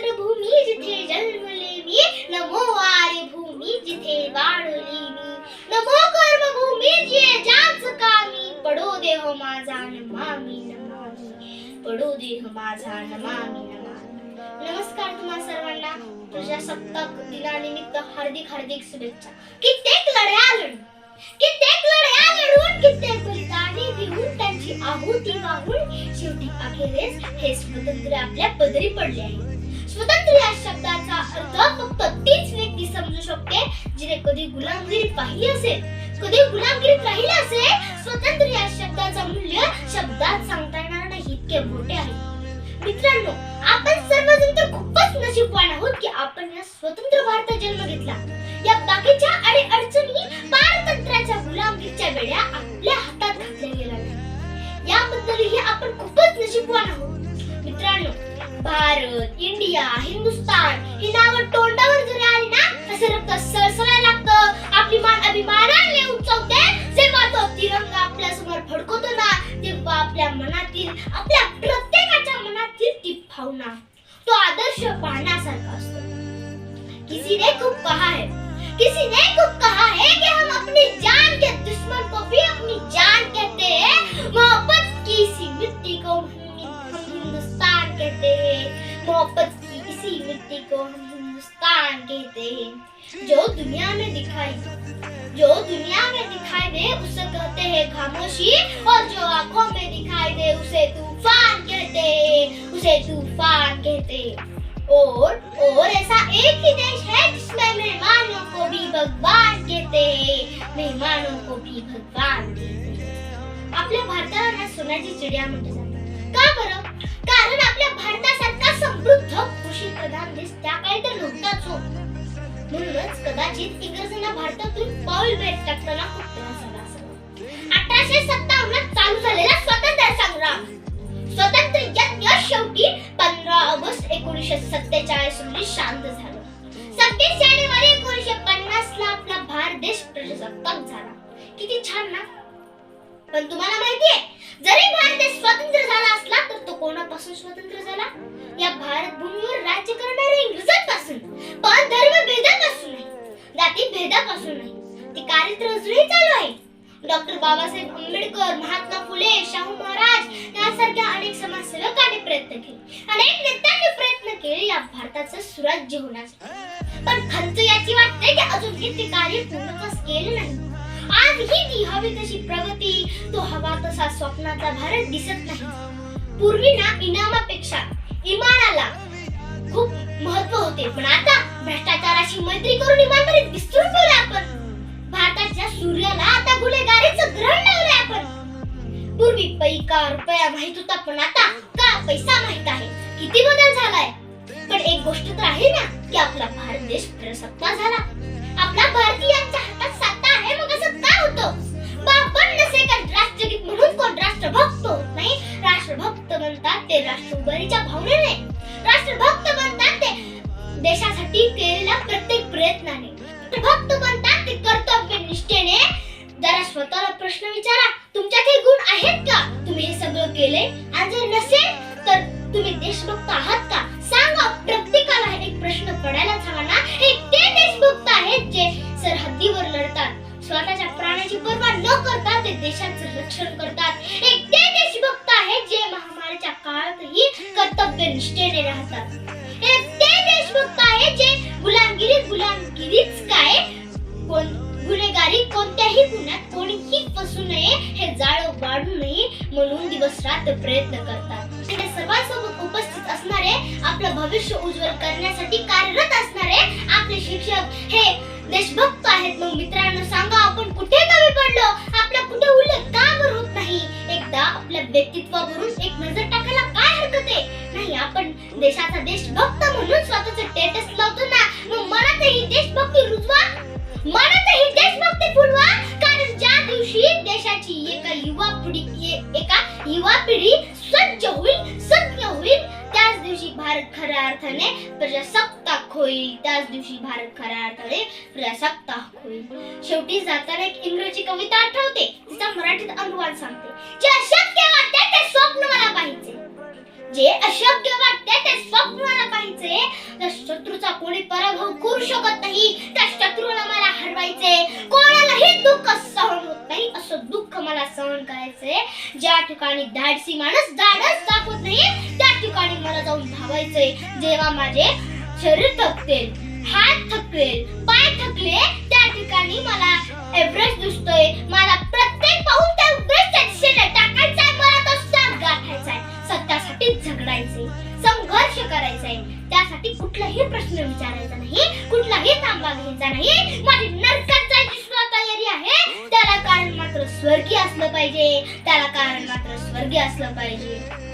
मातृभूमी जिथे जन्मले मी नमो आर्य भूमी जिथे वाढली मी नमो कर्मभूमी जिथे जाच कामी पडो देह माझा नमामी नमामी पडो देह माझा नमामी नमामी नमस्कार तुम्हा सर्वांना प्रजासत्ताक दिनानिमित्त हार्दिक हार्दिक शुभेच्छा. कित्येक लढ्या लढून कित्येक लढ्या लढून कित्येक बलिदाने देऊन त्यांची आहुती वाहून शेवटी अखेरीस हे स्वातंत्र्य आपल्या पदरी पडले आहे. स्वतंत्र या शब्दाचा अर्थ फक्त तीच व्यक्ती समजू शकते जिने कधी गुलामगिरी पाहिली असेल. कधी गुलामगिरीत राहिले असेल स्वतंत्र या शब्दाचं मूल्य शब्दात सांगता येणार नाही इतके मोठे आहे. मित्रांनो आपण सर्वजण तर खूपच नशीबवान आहोत की आपण या स्वतंत्र भारतात जन्म घेतला. या बाकीच्या आणि अडचणी पारतंत्र्याच्या गुलामगिरीच्या वेळा आपल्या हातात घातल्या गेल्या नाही याबद्दलही आपण खूपच नशीबवान आहोत. मित्रांनो भारत इंडिया हिंदुस्तान ही नावं तोंडावर जरी आली ना तसं रक्त सळसळायला लागतं. आपली मान अभिमानाने उंचावते जेव्हा तो तिरंगा आपल्यासमोर फडकवतो ना तेव्हा आपल्या मनातील आपल्या प्रत्येकाच्या मनातील ती भावना तो आदर्श पाहण्यासारखा असतो. किसी ने खूप कहा है. किसी ने खूप कहा है कि हम अपनी जान के दुश्मन को भी अपनी जान कहते हैं. इसी को हम हिंदुस्तान कहते हैं। जो दुनिया में दिखाई जो दुनिया में दिखाई दे, उसे कहते हैं खामोशी, और जो आँखों में दिखाई दे, उसे तूफ़ान कहते हैं। उसे तूफ़ान कहते हैं। और और ऐसा एक ही देश है जिसमें मेहमानों को भी भगवान कहते हैं। मेहमानों को भी भगवान कहते हैं। आपल्या भारताला ना सोन्याची चिडिया म्हटलं जातं का बरं कदाचित इंग्रजांना भारतातून पाऊल भेट टाकताना अठराशे सत्तावन्न चालू झालेला स्वातंत्र्य संग्राम. स्वतंत्र यज्ञ शेवटी पंधरा ऑगस्ट एकोणीसशे सत्तेचाळीस रोजी शांत झालं. सत्तीस जानेवारी एकोणीसशे पन्नास ला आपला भारत देश प्रजासत्ताक झाला. किती छान ना? पण तुम्हाला माहितीये जरी भारत देश स्वतंत्र झाला असला तर तो कोणापासून स्वतंत्र झाला? या भारत स्वातंत्र्य ती चालू आहे. डॉक्टर बाबासाहेब आंबेडकर महात्मा फुले शाहू महाराज यासारख्या अनेक समाजसेवकांनी प्रयत्न केले. अनेक नेत्यांनी प्रयत्न केले या भारताचं सुराज्य होण्यासाठी पण खंत याची वाटते की अजूनही ते कार्य पूर्णत्वास केले नाही. आजही ती हवी तशी प्रगती तो हवा तसा स्वप्नाचा भारत दिसत नाही. पूर्वी ना इनामापेक्षा इमानाला खूप महत्त्व होते. पण आता भ्रष्टाचाराशी मैत्री करून इमानदारीत विसरून गेलो आपण. भारताच्या सूर्याला आता गुन्हेगारीचं ग्रहण लावलंय आपण. पूर्वी पैका रुपया माहीत होता पण आता का पैसा माहीत आहे? किती बदल झालाय? पण एक गोष्ट तर आहे ना की आपला भारत देश प्रसत्ता झाला. आपला भारतीयांच्या हातात सत्ता आहे मग असं का होतं? बापन नसे का राष्ट्रगीत म्हणून कोण राष्ट्रभक्त होत नाही? राष्ट्रभक्त म्हणतात ते राष्ट्र उभारीच्या भावनेने. राष्ट्रभक्त म्हणतात ते देशासाठी केलेल्या प्रत्येक प्रयत्नाने. कोणत्याही गुन्ह्यात कोणीही फसू नये हे जाळ वाढू नये म्हणून दिवस रात्र प्रयत्न करतात. ते सर्वांसोबत उपस्थित असणारे आपलं भविष्य उज्ज्वल करण्यासाठी कार्यरत असणारे आपले शिक्षक हे देशभक्त आहेत. मग मित्रांनो सांगा आपण कुठे कमी पडलो? आपला कुठे उलट का बरं होत नाही? एकदा आपल्या व्यक्तित्वावरून एक नजर टाकायला काय हरकत आहे? नाही आपण देशाचा देशभक्त म्हणून स्वतःचं स्टेटस लावतो ना. मग मनातही देशभक्ती रुजवा. मनातही देशभक्ती फुलवा कारण ज्या दिवशी देशाची एका युवा पिढी एका युवा पिढी सज्ज होईल सज्ञ होईल त्याच दिवशी भारत खऱ्या अर्थाने प्रजासत्ताक होईल. त्याच दिवशी भारत खऱ्या अर्थाने प्रजासत्ताक होईल. शेवटी जाताना एक इंग्रजी कविता आठवते. तिचा मराठीत अनुवाद सांगते. जे अशक्य वाटते ते स्वप्न मला पाहिजे जे अशक्य वाटते ते स्वप्न मला पाहिजे तर शत्रूचा कोणी पराभव नाही त्या शत्रूला मला हरवायचे कोणालाही दुःख सहन होत नाही असं दुःख मला सहन करायचंय ज्या ठिकाणी धाडसी माणूस धाडस दाखवत नाही त्या ठिकाणी मला जाऊन धावायचंय. जेव्हा माझे शरीर थकतेल हात थकलेल पाय थकले त्या ठिकाणी मला एव्हरेस्ट दिसतोय. मला प्रत्येक पाऊल त्या एव्हरेस्टच्या टाकायचा आहे मला तो गाठायचा आहे सत्यासाठी झगडायचे संघर्ष करायचा आहे त्यासाठी कुठलाही प्रश्न विचारायचा नाही कुठलाही थांबा घ्यायचा नाही. माझी नरकाचा जायची सुद्धा तयारी आहे त्याला कारण मात्र स्वर्गीय असलं पाहिजे. त्याला कारण मात्र स्वर्गीय असलं पाहिजे.